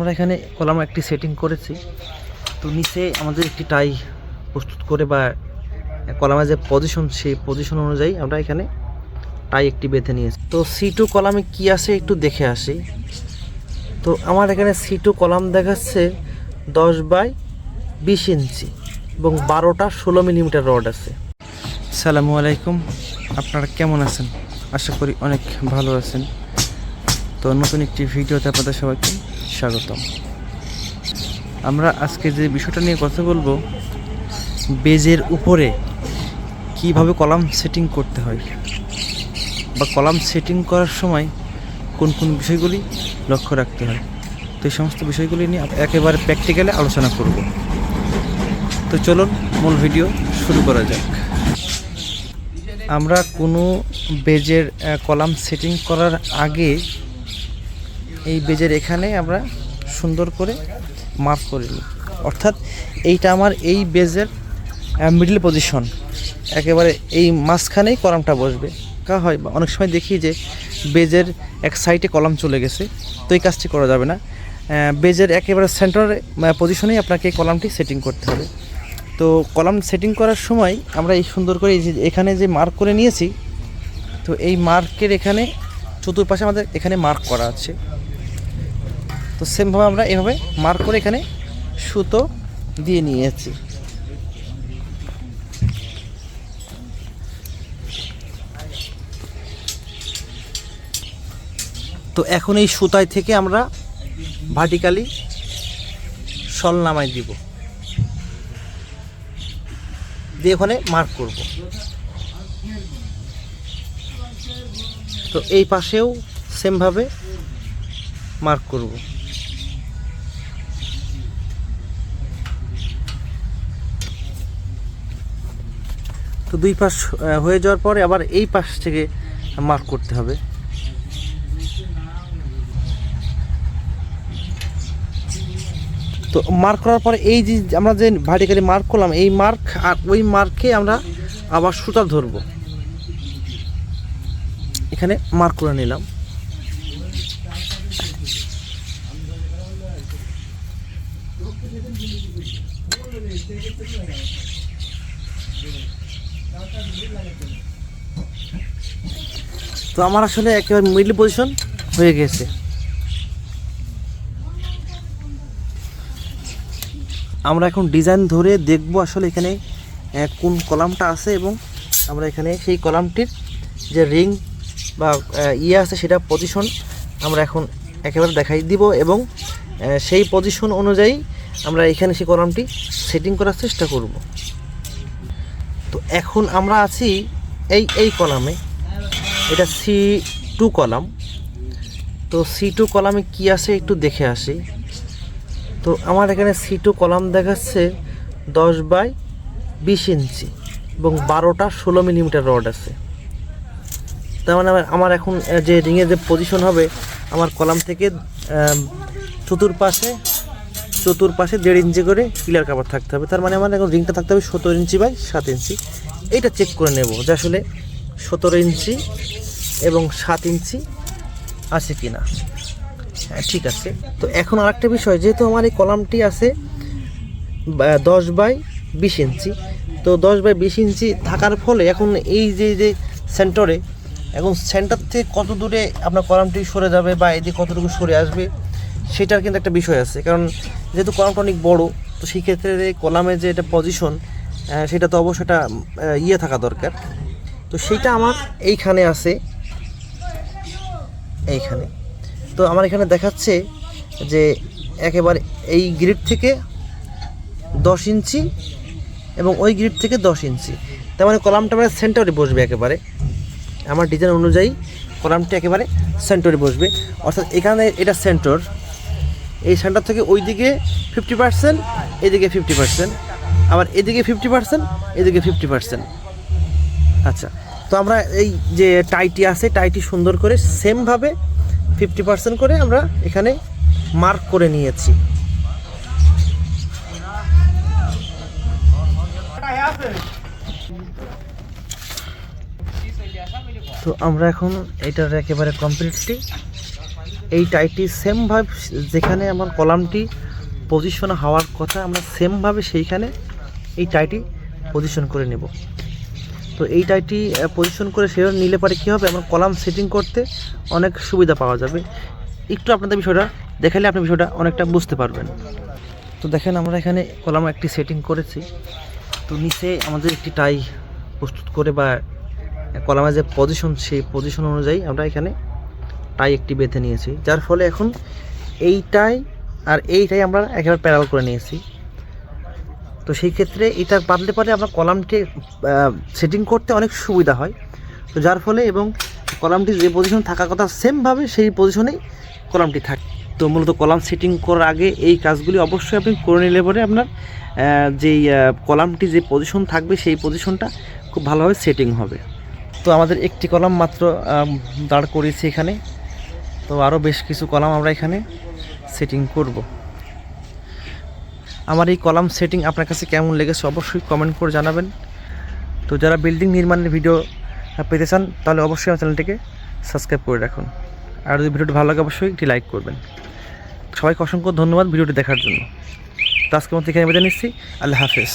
আমরা এখানে কলাম একটি সেটিং করেছি। তো নিচে আমাদের একটি টাই প্রস্তুত করে বা কলামের যে পজিশন সেই পজিশন অনুযায়ী আমরা এখানে টাই একটি বেঁধে নিয়েছি। তো সি টু কলামে কি আছে একটু দেখে আসি। তো আমার এখানে সি টু কলাম দেখাচ্ছে দশ বাই বিশ ইঞ্চি এবং বারোটা ষোলো মিলিমিটার রড আছে। সালামু আলাইকুম, আপনারা কেমন আছেন? আশা করি অনেক ভালো আছেন। তো নতুন একটি ভিডিওতে আপনাদের সবাইকে স্বাগতম। আমরা আজকে যে বিষয়টা নিয়ে কথা বলব, বেজের উপরে কীভাবে কলাম সেটিং করতে হয় বা কলাম সেটিং করার সময় কোন কোন বিষয়গুলি লক্ষ্য রাখতে হয়। তো এই সমস্ত বিষয়গুলি নিয়ে একেবারে প্র্যাকটিক্যালে আলোচনা করব। তো চলুন মূল ভিডিও শুরু করা যাক। আমরা কোনো বেজের কলাম সেটিং করার আগে এই বেজের এখানে আমরা সুন্দর করে মার্ক করে নিই। অর্থাৎ এইটা আমার এই বেজের মিডল পজিশন একেবারে এই মাঝখানেই কলামটা বসবে। কা হয়, অনেক সময় দেখি যে বেজের এক সাইডে কলাম চলে গেছে, তো এই কাজটি করা যাবে না। বেজের একেবারে সেন্টারে পজিশনেই আপনাকে কলামটি সেটিং করতে হবে। তো কলাম সেটিং করার সময় আমরা এই সুন্দর করে এই যে এখানে যে মার্ক করে নিয়েছি, তো এই মার্কের এখানে চতুর্পাশে আমাদের এখানে মার্ক করা আছে। তো সেমভাবে আমরা এভাবে মার্ক করে এখানে সুতো দিয়ে নিয়েছি। তো এখন এই সুতায় থেকে আমরা ভার্টিক্যালি সল নামাই দিব। দিয়ে ওখানে মার্ক করব। তো এই পাশেও সেমভাবে মার্ক করব। তো দুই পাশ হয়ে যাওয়ার পরে আবার এই পাশ থেকে মার্ক করতে হবে। তো মার্ক করার পরে এই যে আমরা যে ভার্টিক্যালি মার্ক করলাম, এই মার্ক আর ওই মার্কে আমরা আবার সুতা ধরবো। এখানে মার্ক করে নিলাম। তো আমার আসলে একেবারে মিডল পজিশন হয়ে গেছে। আমরা এখন ডিজাইন ধরে দেখব আসলে এখানে কোন কলামটা আছে এবং আমরা এখানে সেই কলামটির যে রিং বা ইয়ে আছে সেটা পজিশন আমরা এখন একেবারে দেখাই দিব এবং সেই পজিশন অনুযায়ী আমরা এখানে সেই কলামটি সেটিং করার চেষ্টা করব। তো এখন আমরা আছি এই এই কলামে। এটা সি টু কলাম। তো সি টু কলামে কি আছে একটু দেখে আসি। তো আমার এখানে সি টু কলাম দেখাচ্ছে দশ বাই বিশ ইঞ্চি এবং বারোটা ষোলো মিলিমিটার রড আছে। তার মানে আমার- এখন যে রিংয়ের যে পজিশন হবে, আমার কলাম থেকে চতুর্পাশে চতুর্পাশে দেড় ইঞ্চি করে পিলার কাভার থাকতে হবে। তার মানে আমার এখন রিংটা থাকতে হবে সতেরো ইঞ্চি বাই সাত ইঞ্চি। এইটা চেক করে নেব যে আসলে সতেরো ইঞ্চি এবং সাত ইঞ্চি আছে কি না হ্যাঁ ঠিক আছে। তো এখন আরেকটা বিষয়, যেহেতু আমার এই কলামটি আছে দশ বাই বিশ ইঞ্চি, তো দশ বাই বিশ ইঞ্চি থাকার ফলে এখন এই যে যে সেন্টারে এখন সেন্টার থেকে কত দূরে আপনার কলামটি সরে যাবে বা এদিকে কতটুকু সরে আসবে সেটার কিন্তু একটা বিষয় আছে। কারণ যেহেতু কলামটা অনেক বড়, তো সেই ক্ষেত্রে কলামের যে এটা পজিশন সেটা তো অবশ্যই একটা ইয়ে থাকা দরকার। তো সেইটা আমার এইখানে আছে। এইখানে। তো আমার এখানে দেখাচ্ছে যে একেবারে এই গ্রিড থেকে দশ ইঞ্চি এবং ওই গ্রিড থেকে দশ ইঞ্চি। তার মানে কলামটা মানে সেন্টারে বসবে একেবারে। আমার ডিজাইন অনুযায়ী কলামটি একেবারে সেন্টারে বসবে। অর্থাৎ এখানে এটা সেন্টার এই সেন্টার থেকে ওই দিকে ফিফটি পার্সেন্ট এদিকে ফিফটি পার্সেন্ট আবার এদিকে ফিফটি পার্সেন্ট এদিকে ফিফটি পার্সেন্ট আচ্ছা তো আমরা এই যে টাইটি আছে, টাইটি সুন্দর করে সেমভাবে ফিফটি পার্সেন্ট করে আমরা এখানে মার্ক করে নিয়েছি। তো আমরা এখন এটার একেবারে কমপ্লিটলি এই টাইটি সেমভাবে যেখানে আমার কলামটি পজিশন হওয়ার কথা, আমরা সেমভাবে সেইখানে এই টাইটি পজিশন করে নেব। তো এই টাইটি পজিশন করে সেভাবে নিলে পরে কী হবে? আমার কলাম সেটিং করতে অনেক সুবিধা পাওয়া যাবে। একটু আপনাদের বিষয়টা দেখালে আপনি বিষয়টা অনেকটা বুঝতে পারবেন। তো দেখেন, আমরা এখানে কলাম একটি সেটিং করেছি। তো নিচে আমাদের একটি টাই প্রস্তুত করে বা কলামের যে পজিশন সেই পজিশন অনুযায়ী আমরা এখানে টাই একটি বেঁধে নিয়েছি, যার ফলে এখন এইটাই আর এইটাই আমরা একেবারে প্যারাল করে নিয়েছি। তো সেই ক্ষেত্রে এটা বাদলে পরে আমরা কলামটি সেটিং করতে অনেক সুবিধা হয়। তো যার ফলে এবং কলামটি যে পজিশন থাকার কথা সেমভাবে সেই পজিশনেই কলামটি থাকে তো মূলত কলাম সেটিং করার আগে এই কাজগুলি অবশ্যই আপনি করে নিলে পরে আপনার যেই কলামটি যে পজিশন থাকবে সেই পজিশনটা খুব ভালোভাবে সেটিং হবে। তো আমাদের একটি কলাম মাত্র দাঁড় করেছি এখানে। তো আরও বেশ কিছু কলাম আমরা এখানে সেটিং করব। আমার এই কলাম সেটিং আপনার কাছে কেমন লেগেছে অবশ্যই কমেন্ট করে জানাবেন। তো যারা বিল্ডিং নির্মাণের ভিডিও পেতে চান, তাহলে অবশ্যই আমার চ্যানেলটিকে সাবস্ক্রাইব করে রাখুন। আর যদি ভিডিওটি ভালো লাগে, অবশ্যই একটি লাইক করবেন। সবাইকে অসংখ্য ধন্যবাদ ভিডিওটি দেখার জন্য। তো আজকের মতো এখানে বেঁধে নিচ্ছি। আল্লাহ হাফেজ।